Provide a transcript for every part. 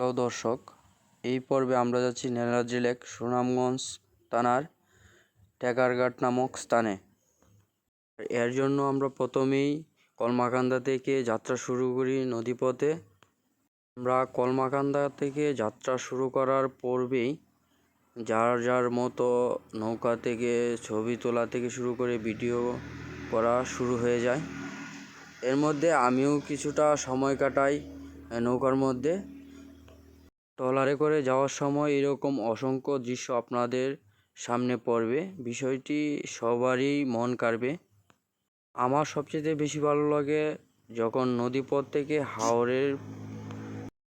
Hello দর্শক, এই পর্বে আমরা যাচ্ছি নীলাদ্রি লেক সুনামগঞ্জ থানার ট্যাকারঘাট নামক স্থানে। এর জন্য আমরা প্রথমেই কলমাকান্দা থেকে যাত্রা শুরু করি নদীপথে। আমরা কলমাকান্দা থেকে যাত্রা শুরু করার পূর্বেই যার যার মতো নৌকা থেকে, ছবি তোলা থেকে শুরু করে ভিডিও করা শুরু হয়ে যায়। এর মধ্যে আমিও কিছুটা সময় কাটাই নৌকার মধ্যে। ট্রলারে করে যাওয়ার সময় এরকম অসংখ্য দৃশ্য আপনাদের সামনে পড়বে। বিষয়টি সবারই মন কাড়বে। আমার সবচেয়ে বেশি ভালো লাগে যখন নদীপথ থেকে হাওরের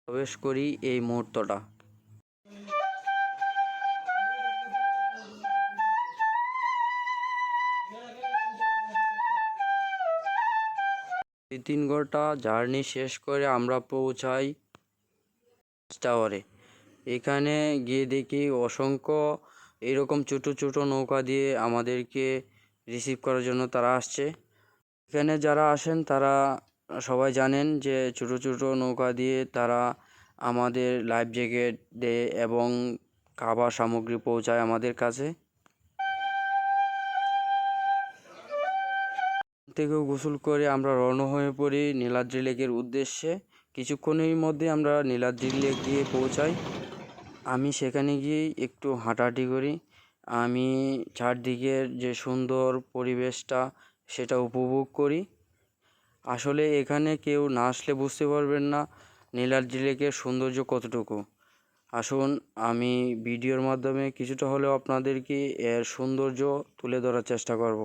প্রবেশ করি এই মুহূর্তটা। তিন ঘণ্টা জার্নি শেষ করে আমরা পৌঁছাই টাওয়ারে এখানে গিয়ে দেখি অসংখ্য এরকম ছোটো ছোটো নৌকা দিয়ে আমাদেরকে রিসিভ করার জন্য তারা আসছে। এখানে যারা আসেন, তারা সবাই জানেন যে ছোটো ছোটো নৌকা দিয়ে তারা আমাদের লাইফ জ্যাকেট দেয় এবং খাবার সামগ্রী পৌঁছায় আমাদের কাছে। থেকেও গোসল করে আমরা রওনা হয়ে পড়ি নীলাদ্রি লেকের উদ্দেশ্যে। কিছুক্ষণের মধ্যে আমরা নীলাদ্রি লেক গিয়ে পৌঁছাই। আমি সেখানে গিয়েই একটু হাঁটাহাঁটি করি। আমি চারদিকের যে সুন্দর পরিবেশটা, সেটা উপভোগ করি। আসলে এখানে কেউ না আসলে বুঝতে পারবেন না নীলাদ্রি লেকের সৌন্দর্য কতটুকু। আসুন, আমি ভিডিওর মাধ্যমে কিছুটা হলেও আপনাদেরকে এর সৌন্দর্য তুলে ধরার চেষ্টা করব।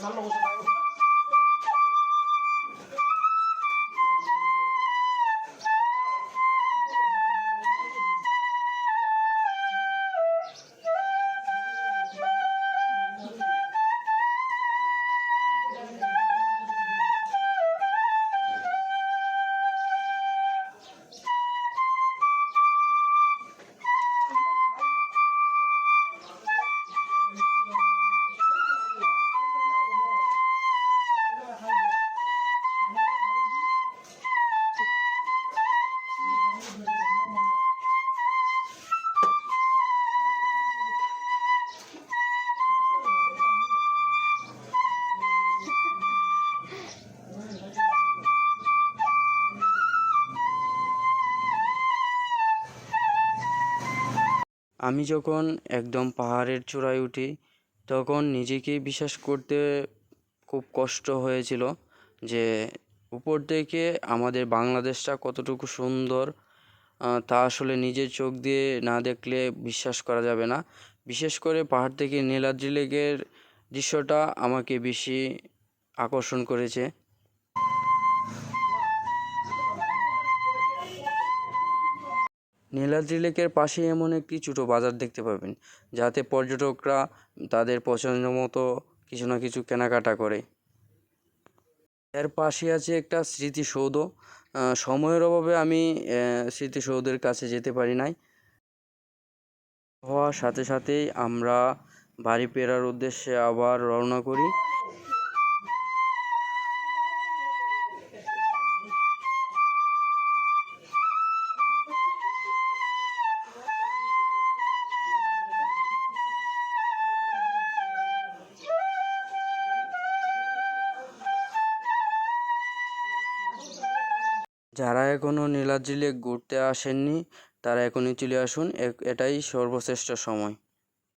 Sama. আমি যখন একদম পাহাড়ের চূড়ায় উঠি, তখন নিজেকেই বিশ্বাস করতে খুব কষ্ট হয়েছিল যে উপর থেকে আমাদের বাংলাদেশটা কতটুকু সুন্দর তা আসলে নিজের চোখ দিয়ে না দেখলে বিশ্বাস করা যাবে না। বিশেষ করে পাহাড় থেকে নীলাদ্রি লেকের দৃশ্যটা আমাকে বেশি আকর্ষণ করেছে। নীলাদ্রি লেকের পাশেই এমন একটি ছোটো বাজার দেখতে পাবেন, যাতে পর্যটকরা তাদের পছন্দ মতো কিছু না কিছু কেনাকাটা করে। এর পাশে আছে একটা স্মৃতিসৌধ। সময়ের অভাবে আমি স্মৃতিসৌধের কাছে যেতে পারি নাই। হওয়ার সাথে সাথেই আমরা বাড়ি ফেরার উদ্দেশ্যে আবার রওনা করি। যারা এখনও নীলাদ্রি লেক ঘুরতে আসেননি তারা এখনই চলে আসুন। এটাই সর্বশ্রেষ্ঠ সময়।